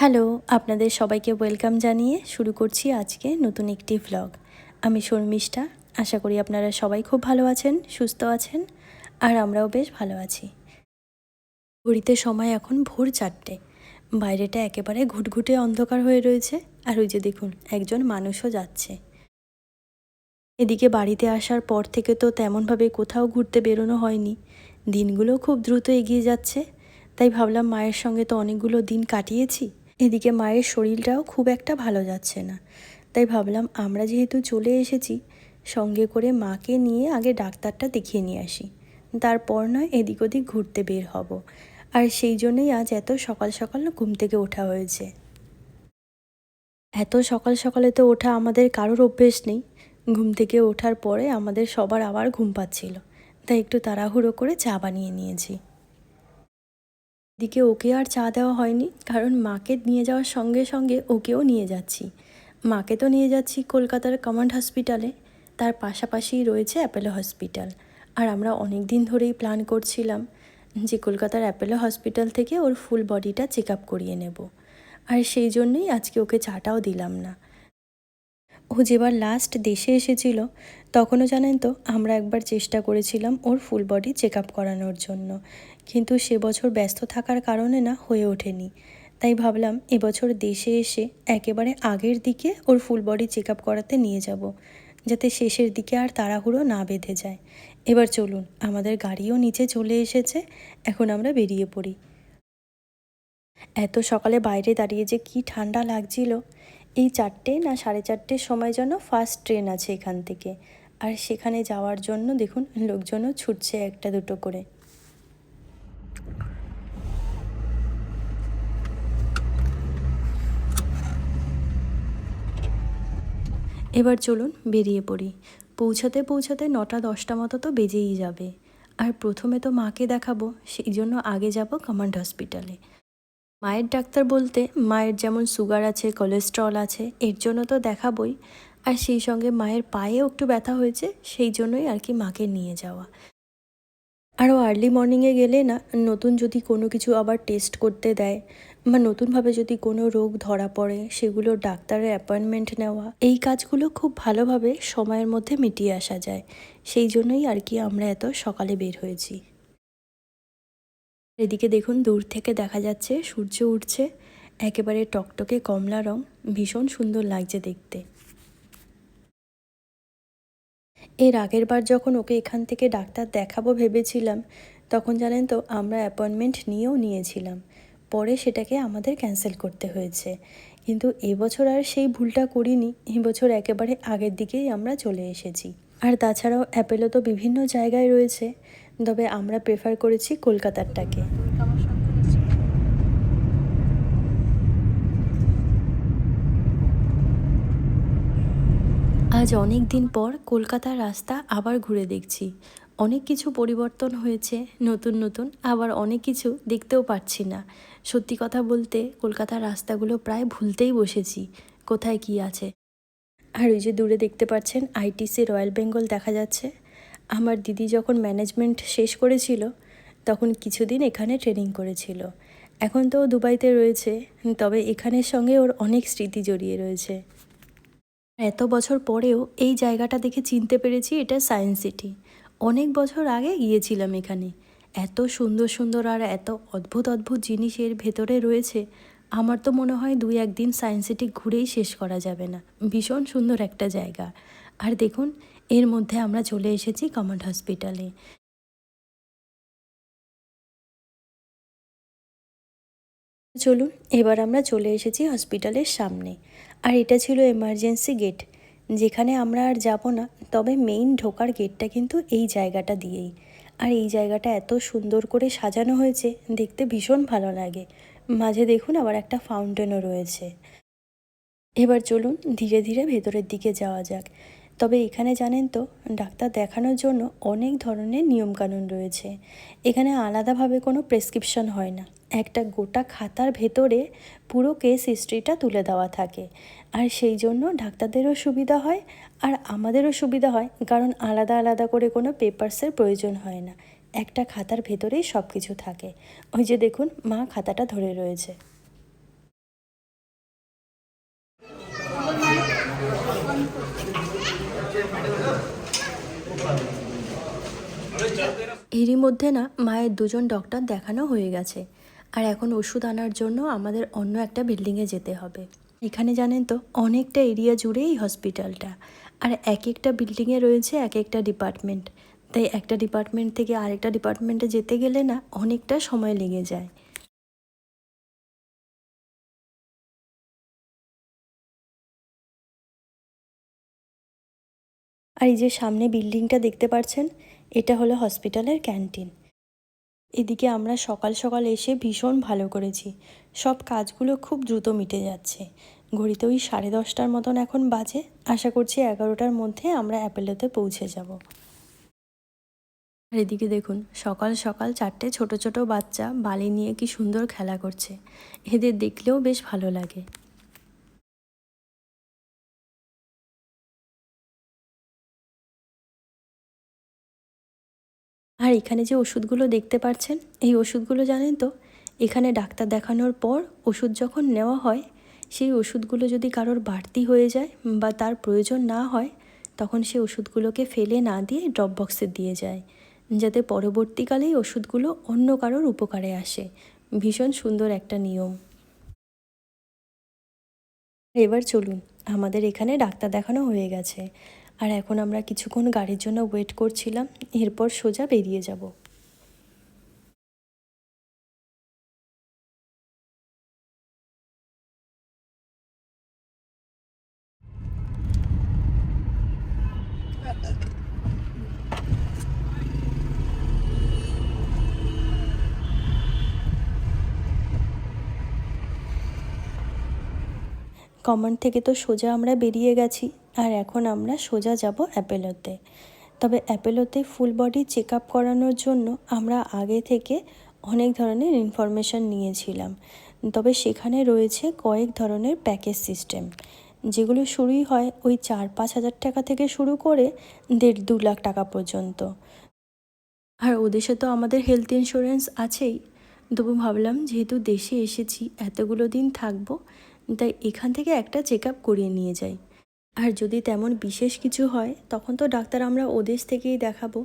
Hello, আপনাদের সবাইকে welcome জানিয়ে শুরু করছি আজকে নতুন একটি ভ্লগ আমি শর্মিষ্ঠা, আশা করি আপনারা সবাই খুব ভালো আছেন, সুস্থ আছেন, আর আমরাও বেশ ভালো আছি। ঘড়িতে সময় এখন ভোর চারটে। বাইরেটা একেবারে ঘুটঘুটে অন্ধকার হয়ে রয়েছে, আর ওই যে দেখুন, একজন মানুষও যাচ্ছে। এদিকে বাড়িতে আসার পর থেকে তো তেমনভাবে কোথাও ঘুরতে বেরোনো হয়নি। দিনগুলো খুব দ্রুত এগিয়ে যাচ্ছে, তাই ভাবলাম মায়ের সঙ্গে তো অনেকগুলো দিন কাটিয়েছি। এদিকে মায়ের শরীরটাও খুব একটা ভালো যাচ্ছে না। তাই ভাবলাম আমরা যেহেতু চলে এসেছি, সঙ্গে করে মাকে নিয়ে আগে ডাক্তারটা দেখিয়ে নিয়ে আসি। তারপর নয় এদিক ওদিক ঘুরতে বের হব। আর সেই জন্যই আজ এত সকাল সকাল ঘুম থেকে ওঠা হয়েছে। এত সকাল সকালে তো ওঠা আমাদের কারোর অভ্যেস নেই। ঘুম থেকে ওঠার পরে আমাদের সবার আবার ঘুম পাচ্ছিল। তাই একটু তাড়াহুড়ো করে চা বানিয়ে নিয়েছি। এদিকে ওকে আর চা দেওয়া হয়নি, কারণ মাকে নিয়ে যাওয়ার সঙ্গে সঙ্গে ওকেও নিয়ে যাচ্ছি। মাকে তো নিয়ে যাচ্ছি কলকাতার কমান্ড হসপিটালে, তার পাশাপাশি রয়েছে অ্যাপেলো হসপিটাল। আর আমরা অনেক দিন ধরেই প্ল্যান করছিলাম যে কলকাতার অ্যাপেলো হসপিটাল থেকে ওর ফুল বডিটা চেক আপ করিয়ে নেব। আর সেই জন্যই আজকে ওকে চাটাও দিলাম না। ও যেবার লাস্ট দেশে এসেছিল তখনও জানেন তো, আমরা একবার চেষ্টা করেছিলাম ওর ফুল বডি চেক আপ করানোর জন্য। কিন্তু সে বছর ব্যস্ত থাকার কারণে না হয়ে ওঠেনি। তাই ভাবলাম এবছর দেশে এসে একেবারে আগের দিকে ওর ফুল বডি চেক আপ করাতে নিয়ে যাব, যাতে শেষের দিকে আর তাড়াহুড়ো না বেঁধে যায়। এবার চলুন, আমাদের গাড়িও নিচে চলে এসেছে, এখন আমরা বেরিয়ে পড়ি। এত সকালে বাইরে দাঁড়িয়ে যে কি ঠান্ডা লাগছিল। এই চারটে না সাড়ে চারটের সময় যেন ফার্স্ট ট্রেন আছে এখান থেকে। আর সেখানে যাওয়ার জন্য দেখুন লোকজনও ছুটছে একটা দুটো করে। এবার চলুন বেরিয়ে পড়ি। পৌঁছাতে পৌঁছাতে নটা দশটা মতো তো বেজেই যাবে। আর প্রথমে তো মাকে দেখাবো, সেই জন্য আগে যাব কমান্ড হসপিটালে। মায়ের ডাক্তার বলতে মায়ের যেমন সুগার আছে কোলেস্ট্রল আছে, এর জন্য তো দেখাবই। আর সেই সঙ্গে মায়ের পায়েও একটু ব্যথা হয়েছে, সেই জন্যই আর কি মাকে নিয়ে যাওয়া। আরও আর্লি মর্নিংয়ে গেলে না, নতুন যদি কোনো কিছু আবার টেস্ট করতে দেয় বা নতুনভাবে যদি কোনো রোগ ধরা পড়ে, সেগুলো ডাক্তারের অ্যাপয়েন্টমেন্ট নেওয়া, এই কাজগুলো খুব ভালোভাবে সময়ের মধ্যে মিটিয়ে আসা যায়। সেই জন্যই আর কি আমরা এত সকালে বের হয়েছি। এদিকে দেখুন দূর থেকে দেখা যাচ্ছে সূর্য উঠছে, একেবারে টকটকে কমলা রং, ভীষণ সুন্দর লাগছে দেখতে। এর আগের বার যখন ওকে এখান থেকে ডাক্তার দেখাবো ভেবেছিলাম, তখন জানেন তো, আমরা অ্যাপয়েন্টমেন্ট নিয়েও নিয়েছিলাম। পরে সেটাকে আমাদের ক্যান্সেল করতে হয়েছে। কিন্তু এবছর আর সেই ভুলটা করিনি এবছর একেবারে আগের দিকেই আমরা চলে এসেছি। আর তাছাড়াও অ্যাপেলো তো বিভিন্ন জায়গায় রয়েছে, তবে আমরা প্রেফার করেছি কলকাতারটাকে। আজ অনেক দিন পর কলকাতার রাস্তা আবার ঘুরে দেখছি। অনেক কিছু পরিবর্তন হয়েছে, নতুন নতুন, আবার অনেক কিছু দেখতেও পাচ্ছি না। সত্যি কথা বলতে কলকাতার রাস্তাগুলো প্রায় ভুলতেই বসেছি। কোথায় কি আছে? আর ওই যে দূরে দেখতে পাচ্ছেন আইটিসি রয়্যাল বেঙ্গল দেখা যাচ্ছে। আমার দিদি যখন ম্যানেজমেন্ট শেষ করেছিল, তখন কিছুদিন এখানে ট্রেনিং করেছিল। এখন তো দুবাইতে রয়েছে, তবে এখানের সঙ্গে ওর অনেক স্মৃতি জড়িয়ে রয়েছে। এত বছর পরেও এই জায়গাটা দেখে চিনতে পেরেছি এটা সায়েন্স সিটি। অনেক বছর আগে গিয়েছিলাম এখানে। এত সুন্দর সুন্দর আর এত অদ্ভুত অদ্ভুত জিনিস এর ভেতরে রয়েছে, আমার তো মনে হয় দুই একদিন সায়েন্স সিটি ঘুরেই শেষ করা যাবে না। ভীষণ সুন্দর একটা জায়গা। আর দেখুন, এর মধ্যে আমরা চলে এসেছি কমান্ড হসপিটালে। চলুন, এবার আমরা চলে এসেছি হসপিটালের সামনে। আর এটা ছিল এমার্জেন্সি গেট যেখানে আমরা আর যাব না, তবে মেইন ঢোকার গেটটা কিন্তু এই জায়গাটা দিয়েই। আর এই জায়গাটা এত সুন্দর করে সাজানো হয়েছে, দেখতে ভীষণ ভালো লাগে। মাঝে দেখুন আবার একটা ফাউন্টেনও রয়েছে। এবার চলুন ধীরে ধীরে ভেতরের দিকে যাওয়া যাক। তবে এখানে জানেন তো, ডাক্তার দেখানোর জন্য অনেক ধরনের নিয়মকানুন রয়েছে। এখানে আলাদাভাবে কোনো প্রেসক্রিপশন হয় না। একটা গোটা খাতার ভেতরে পুরো কেস হিস্ট্রিটা তুলে দেওয়া থাকে। আর সেই জন্য ডাক্তারদেরও সুবিধা হয় আর আমাদেরও সুবিধা হয়, কারণ আলাদা আলাদা করে কোনো পেপার্সের প্রয়োজন হয় না। একটা খাতার ভেতরেই সব কিছু থাকে। ওই যে দেখুন, মা খাতাটা ধরে রয়েছে। এরই মধ্যে না, মায়ের দুজন ডক্টর দেখানো হয়ে গেছে। আর এখন ওষুধ আনার জন্য আমাদের অন্য একটা বিল্ডিংয়ে যেতে হবে। এখানে জানেন তো, অনেকটা এরিয়া জুড়ে এই হসপিটালটা আর এক একটা বিল্ডিংয়ে রয়েছে এক একটা ডিপার্টমেন্ট তাই একটা ডিপার্টমেন্ট থেকে আরেকটা ডিপার্টমেন্টে যেতে গেলে না অনেকটা সময় লেগে যায়। আর এই যে সামনে বিল্ডিংটা দেখতে পাচ্ছেন, এটা হলো হসপিটালের ক্যান্টিন এদিকে আমরা সকাল সকাল এসে ভীষণ ভালো করেছি। সব কাজগুলো খুব দ্রুত মিটে যাচ্ছে। ঘড়িতে ওই সাড়ে দশটার মতন এখন বাজে। আশা করছি এগারোটার মধ্যে আমরা অ্যাপেলোতে পৌঁছে যাব। আর এদিকে দেখুন, সকাল সকাল চারটে ছোট ছোট বাচ্চা বালি নিয়ে কি সুন্দর খেলা করছে। এদের দেখলেও বেশ ভালো লাগে। এখানে যে ওষুধগুলো দেখতে পাচ্ছেন এই ওষুধগুলো জানেন তো? এখানে ডাক্তার দেখানোর পর ওষুধ যখন নেওয়া হয়, সেই ওষুধগুলো যদি কারোর বাড়তি হয়ে যায় বা তার প্রয়োজন না হয়, তখন সেই ওষুধগুলোকে ফেলে না দিয়ে ড্রপ বক্সে দিয়ে যায়, যাতে পরবর্তীকালেই ওষুধগুলো অন্য কারোর উপকারে আসে। ভীষণ সুন্দর একটা নিয়ম। এবার চলুন, আমাদের এখানে ডাক্তার দেখানো হয়ে গেছে। আর এখন আমরা কিছুক্ষণ গাড়ির জন্য ওয়েট করছিলাম, এরপর সোজা বেরিয়ে যাব। কমান্ড থেকে তো সোজা আমরা বেরিয়ে গেছি। আর এখন আমরা সোজা যাব অ্যাপেলোতে। তবে অ্যাপেলোতে ফুল বডি চেক আপ করানোর জন্য আমরা আগে থেকে অনেক ধরনের ইনফরমেশান নিয়েছিলাম। তবে সেখানে রয়েছে কয়েক ধরনের প্যাকেজ সিস্টেম। যেগুলো শুরুই হয় ওই চার পাঁচ হাজার টাকা থেকে শুরু করে দেড় দু লাখ টাকা পর্যন্ত। আর ওদেশে তো আমাদের হেলথ ইন্স্যুরেন্স আছেই। তবু ভাবলাম, যেহেতু দেশে এসেছি, এতগুলো দিন থাকব, তাই এখান থেকে একটা চেক আপ করিয়ে নিয়ে যাই। আর যদি তেমন বিশেষ কিছু হয়, তখন তো ডাক্তার আমরা ওদেশ থেকেই দেখাবো।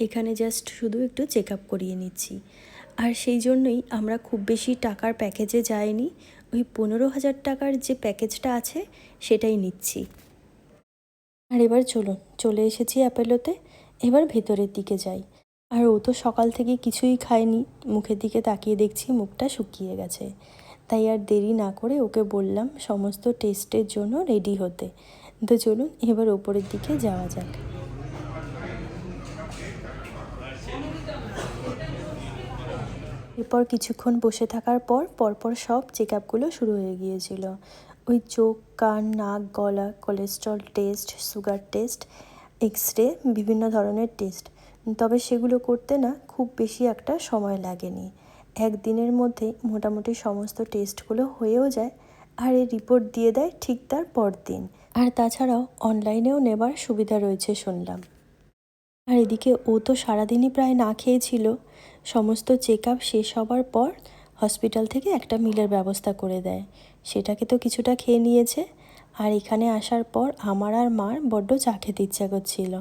এখানে জাস্ট শুধু একটু চেক আপ করিয়ে নিচ্ছি। আর সেই জন্যই আমরা খুব বেশি টাকার প্যাকেজে যাইনি। ওই পনেরো হাজার টাকার যে প্যাকেজটা আছে, সেটাই নিচ্ছি। আর এবার চলুন, চলে এসেছি অ্যাপেলোতে। এবার ভেতরের দিকে যাই। আর ও তো সকাল থেকে কিছুই খায়নি। মুখের দিকে তাকিয়ে দেখছি মুখটা শুকিয়ে গেছে। তাই আর দেরি না করে ওকে বললাম, সমস্ত টেস্টের জন্য রেডি হতে। তো চলুন এবার ওপরের দিকে যাওয়া যাক। এরপর কিছুক্ষণ বসে থাকার পর পরপর সব চেক আপগুলো শুরু হয়ে গিয়েছিল। ওই চোখ, কান, নাক, গলা cholesterol test sugar test X ray বিভিন্ন ধরনের টেস্ট তবে সেগুলো করতে না খুব বেশি একটা সময় লাগেনি। একদিনের মধ্যে মোটামুটি সমস্ত টেস্টগুলো হয়েও যায়, আর এই রিপোর্ট দিয়ে দেয় ঠিক তার পর দিন আর তাছাড়াও অনলাইনেও নেবার সুবিধা রয়েছে শুনলাম। আর এদিকে ও তো সারাদিনই প্রায় না খেয়েছিল। সমস্ত চেক আপ শেষ হবার পর হসপিটাল থেকে একটা মিলের ব্যবস্থা করে দেয়। সেটাকে তো কিছুটা খেয়ে নিয়েছে। আর এখানে আসার পর আমার আর মার বড্ড চা খেতে ইচ্ছা করছিল।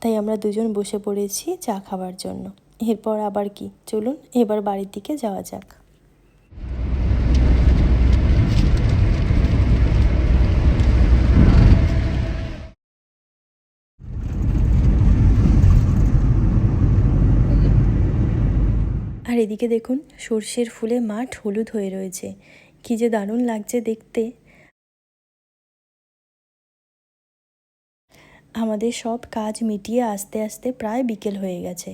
তাই আমরা দুজন বসে পড়েছি চা খাবার জন্য। এরপর আবার কি? চলুন এবার বাড়ির দিকে যাওয়া যাক। আর এদিকে দেখুন, সর্ষের ফুলে মাঠ হলুদ হয়ে রয়েছে। কি যে দারুণ লাগছে দেখতে। আমাদের সব কাজ মিটিয়ে আস্তে আস্তে প্রায় বিকেল হয়ে গেছে।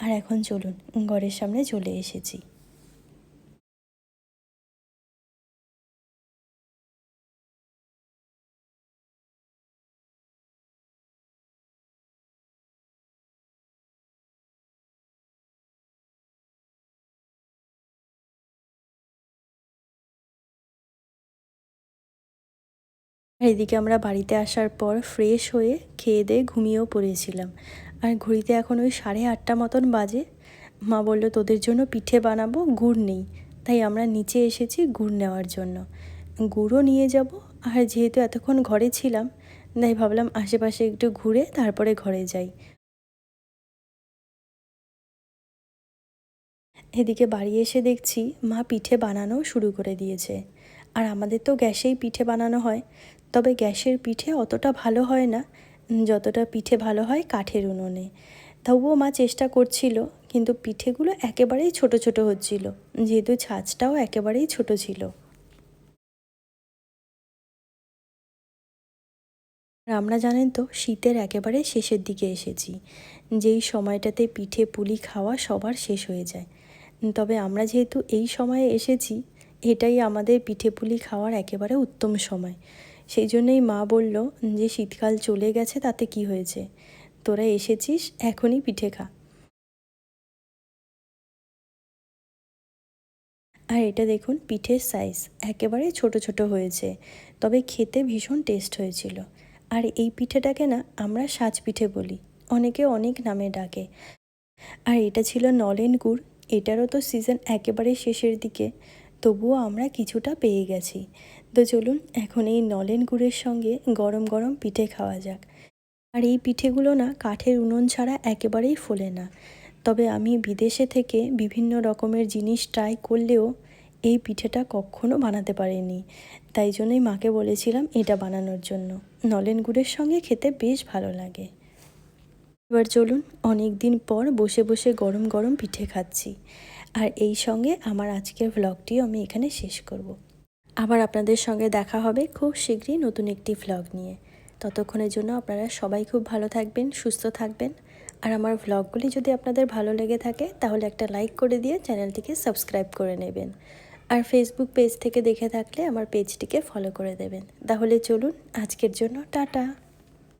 আর এখন চলুন, ঘরের সামনে চলে এসেছি। এদিকে আমরা বাড়িতে আসার পর ফ্রেশ হয়ে খেয়ে দিয়ে ঘুমিয়েও পড়েছিলাম। আর ঘড়িতে এখন ওই সাড়ে আটটা মতন বাজে। মা বলল, তোদের জন্য পিঠে বানাবো, গুড় নেই। তাই আমরা নিচে এসেছি গুড় নেওয়ার জন্য। গুড়ও নিয়ে যাব। আর যেহেতু এতক্ষণ ঘরে ছিলাম, তাই ভাবলাম আশেপাশে একটু ঘুরে তারপরে ঘরে যাই। এদিকে বাড়ি এসে দেখছি মা পিঠে বানানো শুরু করে দিয়েছে। আর আমাদের তো গ্যাসেই পিঠে বানানো হয়। তবে গ্যাসের পিঠে অতটা ভালো হয় না। যতটা পিঠে ভালো হয় কাঠের উনুনে। তবুও মা চেষ্টা করছিল, কিন্তু পিঠেগুলো একেবারেই ছোট ছোট হচ্ছিল। যেহেতু ছাঁচটাও একেবারেই ছোট ছিল। আমরা জানেন তো, শীতের একেবারে শেষের দিকে এসেছি। যেই সময়টাতে পিঠে পুলি খাওয়া সবার শেষ হয়ে যায়। তবে আমরা যেহেতু এই সময়ে এসেছি, এটাই আমাদের পিঠে পুলি খাওয়ার একেবারে উত্তম সময়। সেই জন্যই মা বলল, যে শীতকাল চলে গেছে, তাতে কি হয়েছে? তোরা এসেছিস, এখনই পিঠে খা। আর এটা দেখুন, পিঠের সাইজ একেবারে ছোট ছোট হয়েছে, তবে খেতে ভীষণ টেস্ট হয়েছিল। আর এই পিঠেটাকে না, আমরা সাজ পিঠে বলি, অনেকে অনেক নামে ডাকে। আর এটা ছিল নলেন গুড়, এটারও তো সিজন একেবারে শেষের দিকে, তবুও আমরা কিছুটা পেয়ে গেছি। তো চলুন এখন এই নলেন গুড়ের সঙ্গে গরম গরম পিঠে খাওয়া যাক। আর এই পিঠেগুলো না কাঠের উনুন ছাড়া একেবারেই ফোলে না। তবে আমি বিদেশে থেকে বিভিন্ন রকমের জিনিস ট্রাই করলেও এই পিঠেটা কখনো বানাতে পারিনি। তাই জন্যই মাকে বলেছিলাম এটা বানানোর জন্য। নলেন গুড়ের সঙ্গে খেতে বেশ ভালো লাগে। এবার চলুন অনেক দিন পর বসে বসে গরম গরম পিঠে খাচ্ছি। আর এই সঙ্গে আমার আজকের ভ্লগটিও আমি এখানে শেষ করব। আবার আপনাদের সঙ্গে দেখা হবে খুব শীঘ্রই নতুন একটি ভ্লগ নিয়ে। ততক্ষণের জন্য আপনারা সবাই খুব ভালো থাকবেন, সুস্থ থাকবেন। আর আমার ভ্লগগুলি যদি আপনাদের ভালো লেগে থাকে, তাহলে একটা লাইক করে দিয়ে চ্যানেলটিকে সাবস্ক্রাইব করে নেবেন। আর ফেসবুক পেজ থেকে দেখে থাকলে আমার পেজটিকে ফলো করে দেবেন। তাহলে চলুন, আজকের জন্য টাটা।